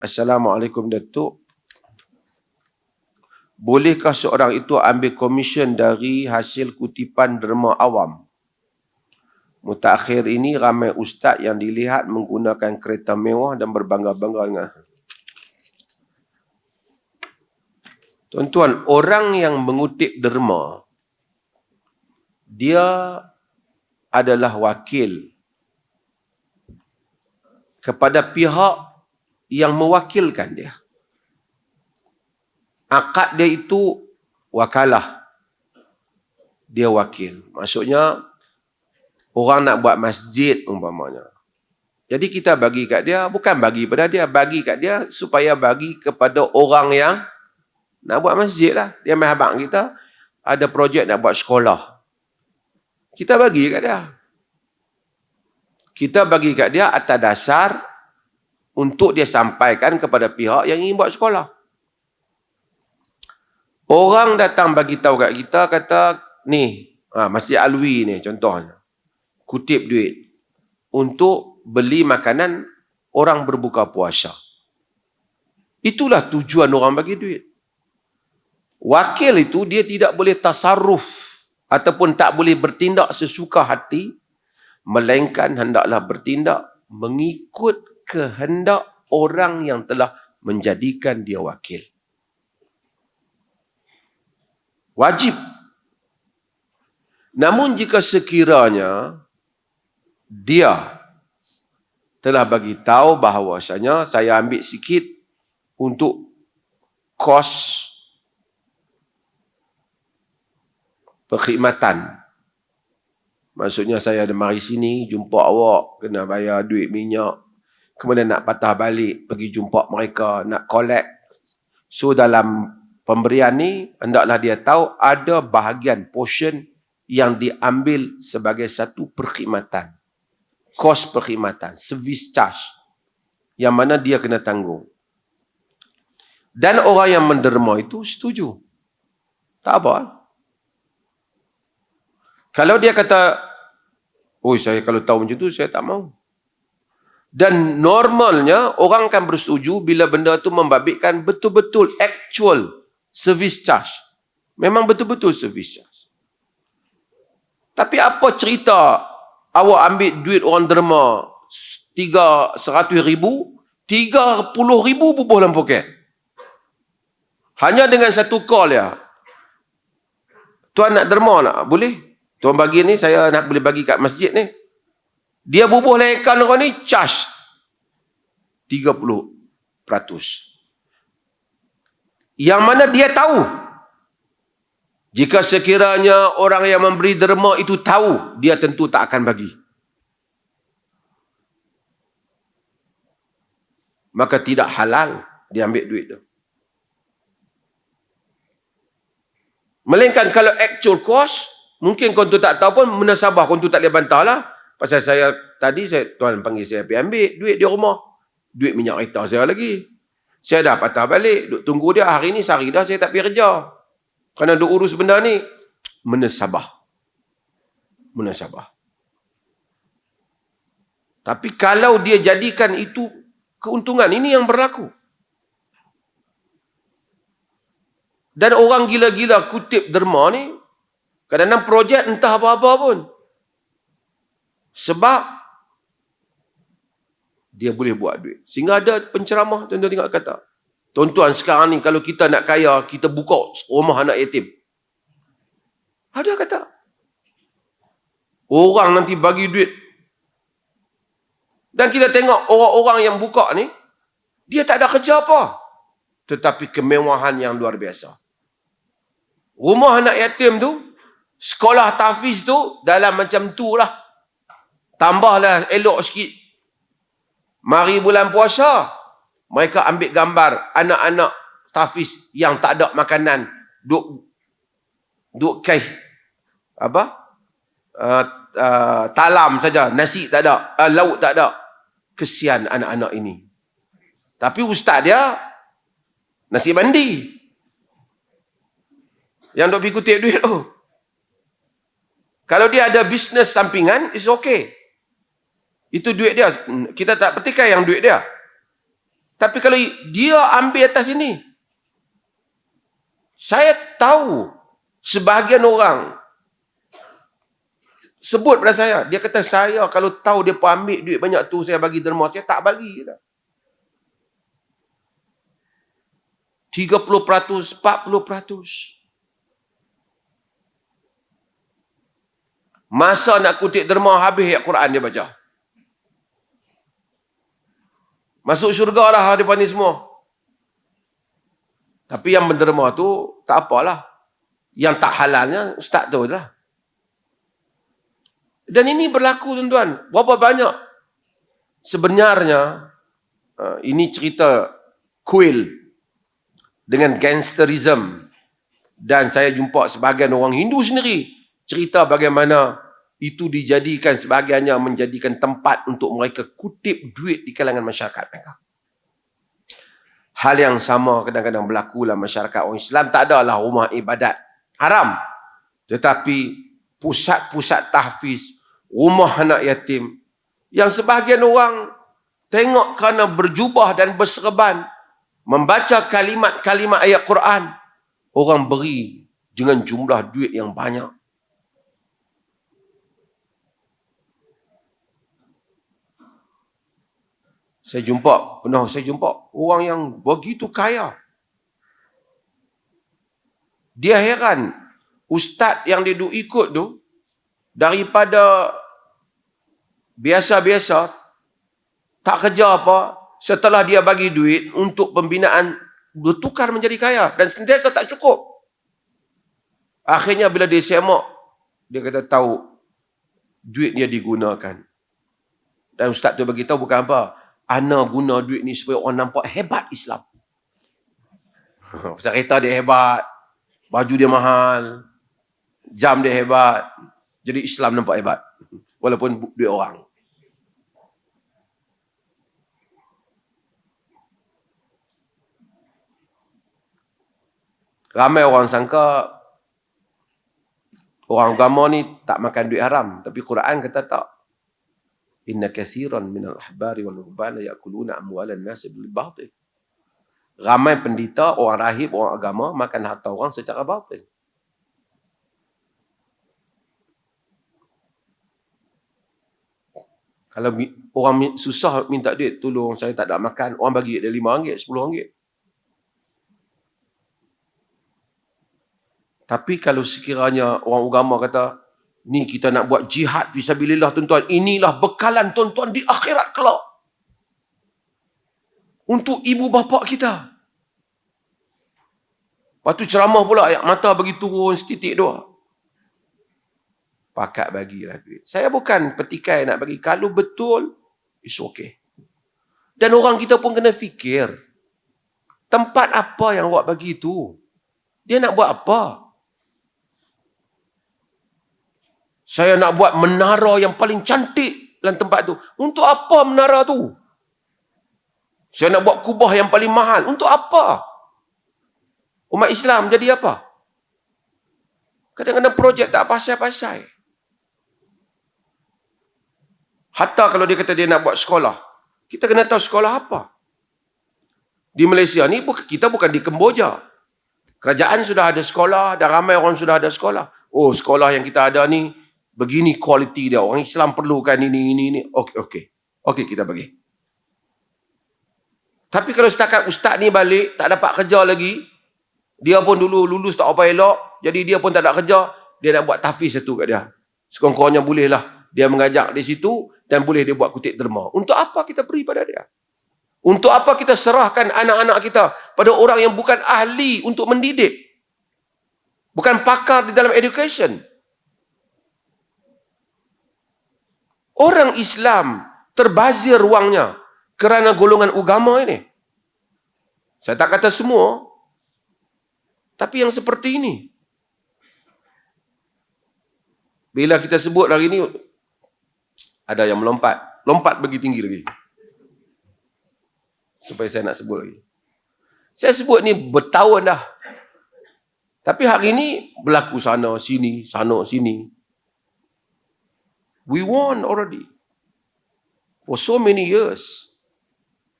Assalamualaikum Datuk. Bolehkah seorang itu ambil komisen dari hasil kutipan derma awam? Mutakhir ini ramai ustaz yang dilihat menggunakan kereta mewah dan berbangga-bangga dengan Tuan-tuan, orang yang mengutip derma, dia adalah wakil kepada pihak yang mewakilkan dia. Akad dia itu wakalah. Dia wakil. Maksudnya, orang nak buat masjid umpamanya. Jadi kita bagi kat dia, bukan bagi pada dia, bagi kat dia supaya bagi kepada orang yang nak buat masjid lah. Dia main abang kita. Ada projek nak buat sekolah. Kita bagi kat dia. Kita bagi kat dia atas dasar untuk dia sampaikan kepada pihak yang ingin buat sekolah. Orang datang bagi tahu kat kita kata ni ha, Masjid Alwi ni contohnya kutip duit untuk beli makanan orang berbuka puasa. Itulah tujuan orang bagi duit. Wakil itu dia tidak boleh tasarruf ataupun tak boleh bertindak sesuka hati melainkan hendaklah bertindak mengikut kehendak orang yang telah menjadikan dia wakil. Wajib. Namun jika sekiranya dia telah bagi tahu bahawasanya saya ambil sikit untuk kos perkhidmatan. Maksudnya saya ada mari sini, jumpa awak, kena bayar duit minyak. Kemudian nak patah balik, pergi jumpa mereka, nak collect. So dalam pemberian ni, hendaklah dia tahu ada bahagian portion yang diambil sebagai satu perkhidmatan. Kos perkhidmatan, service charge. Yang mana dia kena tanggung. Dan orang yang menderma itu setuju. Tak apa. Kalau dia kata, oh saya kalau tahu macam tu, saya tak mau. Dan normalnya, orang akan bersetuju bila benda tu membabitkan betul-betul actual service charge. Memang betul-betul service charge. Tapi apa cerita awak ambil duit orang derma tiga seratus ribu, tiga puluh ribu bubuh dalam poket. Hanya dengan satu call ya. Tuan nak derma nak? Boleh? Tuan bagi ni saya nak boleh bagi kat masjid ni. Dia bubuh lekan orang ni charge 30%. Yang mana dia tahu. Jika sekiranya orang yang memberi derma itu tahu, dia tentu tak akan bagi. Maka tidak halal dia ambil duit tu. Melainkan kalau actual cost, Mungkin kau tu tak tahu pun menasabah kau tu tak boleh bantah lah. Pasal saya tadi saya tuan panggil saya pergi ambil duit di rumah. Duit minyak kereta saya lagi. Saya dah patah balik. Duk tunggu dia hari ni sehari dah saya tak pergi kerja. Kerana duk urus benda ni. Menasabah. Menasabah. Tapi kalau dia jadikan itu keuntungan. Ini yang berlaku. Dan orang gila-gila kutip derma ni Kadang-kadang projek entah apa-apa pun. Sebab dia boleh buat duit. Sehingga ada penceramah tuan-tuan tengok kata. Tuan-tuan sekarang ni kalau kita nak kaya, kita buka rumah anak yatim. Ada kata. Orang nanti bagi duit. Dan kita tengok orang-orang yang buka ni, dia tak ada kerja apa. Tetapi kemewahan yang luar biasa. Rumah anak yatim tu, Sekolah tafiz tu dalam macam tu lah. Tambahlah elok sikit. Mari bulan puasa. Mereka ambil gambar anak-anak tafiz yang tak ada makanan. Duk, duk kaih. Apa? Uh, uh, talam saja. Nasi tak ada. Uh, lauk tak ada. Kesian anak-anak ini. Tapi ustaz dia nasi mandi. Yang duk pergi kutip duit tu. Kalau dia ada bisnes sampingan, it's okay. Itu duit dia. Kita tak petikai yang duit dia. Tapi kalau dia ambil atas ini, saya tahu sebahagian orang sebut pada saya, dia kata saya kalau tahu dia pun ambil duit banyak tu saya bagi derma, saya tak bagi. 30%, 40%. Masa nak kutip derma habis ayat Quran dia baca. Masuk syurga lah depan ni semua. Tapi yang menderma tu tak apalah. Yang tak halalnya ustaz tu lah. Dan ini berlaku tuan-tuan. Berapa banyak sebenarnya uh, ini cerita kuil dengan gangsterism dan saya jumpa sebahagian orang Hindu sendiri cerita bagaimana itu dijadikan sebahagiannya menjadikan tempat untuk mereka kutip duit di kalangan masyarakat mereka. Hal yang sama kadang-kadang berlaku dalam masyarakat orang Islam. Tak adalah rumah ibadat haram. Tetapi pusat-pusat tahfiz, rumah anak yatim. Yang sebahagian orang tengok kerana berjubah dan berserban. Membaca kalimat-kalimat ayat Quran. Orang beri dengan jumlah duit yang banyak. Saya jumpa, pernah saya jumpa orang yang begitu kaya. Dia heran, ustaz yang dia duk ikut tu, daripada biasa-biasa, tak kerja apa, setelah dia bagi duit untuk pembinaan, bertukar menjadi kaya. Dan sentiasa tak cukup. Akhirnya bila dia semak, dia kata tahu, duit dia digunakan. Dan ustaz tu bagi tahu bukan apa, ana guna duit ni supaya orang nampak hebat Islam. Pasal kereta dia hebat, baju dia mahal, jam dia hebat. Jadi Islam nampak hebat. Walaupun duit orang. Ramai orang sangka orang agama ni tak makan duit haram. Tapi Quran kata tak. Inna kathiran minal ahbari wal rubbana yakuluna amwalan nasi bil batil. Ramai pendeta, orang rahib, orang agama makan harta orang secara batil. Kalau orang susah minta duit, tolong saya tak ada makan, orang bagi dia RM5, RM10. Tapi kalau sekiranya orang agama kata, Ni kita nak buat jihad fisabilillah tuan-tuan. Inilah bekalan tuan-tuan di akhirat kelak. Untuk ibu bapa kita. Lepas tu ceramah pula ayat mata bagi turun setitik doa. Pakat bagilah duit. Saya bukan petikai nak bagi. Kalau betul, it's okay. Dan orang kita pun kena fikir. Tempat apa yang awak bagi tu? Dia nak buat apa? Saya nak buat menara yang paling cantik dalam tempat tu. Untuk apa menara tu? Saya nak buat kubah yang paling mahal. Untuk apa? Umat Islam jadi apa? Kadang-kadang projek tak pasal-pasal. Hatta kalau dia kata dia nak buat sekolah. Kita kena tahu sekolah apa. Di Malaysia ni kita bukan di Kemboja. Kerajaan sudah ada sekolah dan ramai orang sudah ada sekolah. Oh sekolah yang kita ada ni begini kualiti dia. Orang Islam perlukan ini, ini, ini. Okey, okey. Okey, kita bagi. Tapi kalau setakat ustaz ni balik, tak dapat kerja lagi, dia pun dulu lulus tak apa elok, jadi dia pun tak ada kerja, dia nak buat tafiz satu kat dia. Sekurang-kurangnya bolehlah dia mengajak di situ dan boleh dia buat kutik derma. Untuk apa kita beri pada dia? Untuk apa kita serahkan anak-anak kita pada orang yang bukan ahli untuk mendidik? Bukan pakar di dalam education. Orang Islam terbazir ruangnya kerana golongan agama ini. Saya tak kata semua. Tapi yang seperti ini. Bila kita sebut hari ini, ada yang melompat. Lompat bagi tinggi lagi. Supaya saya nak sebut lagi. Saya sebut ni bertahun dah. Tapi hari ini berlaku sana, sini, sana, sini. We won already. For so many years.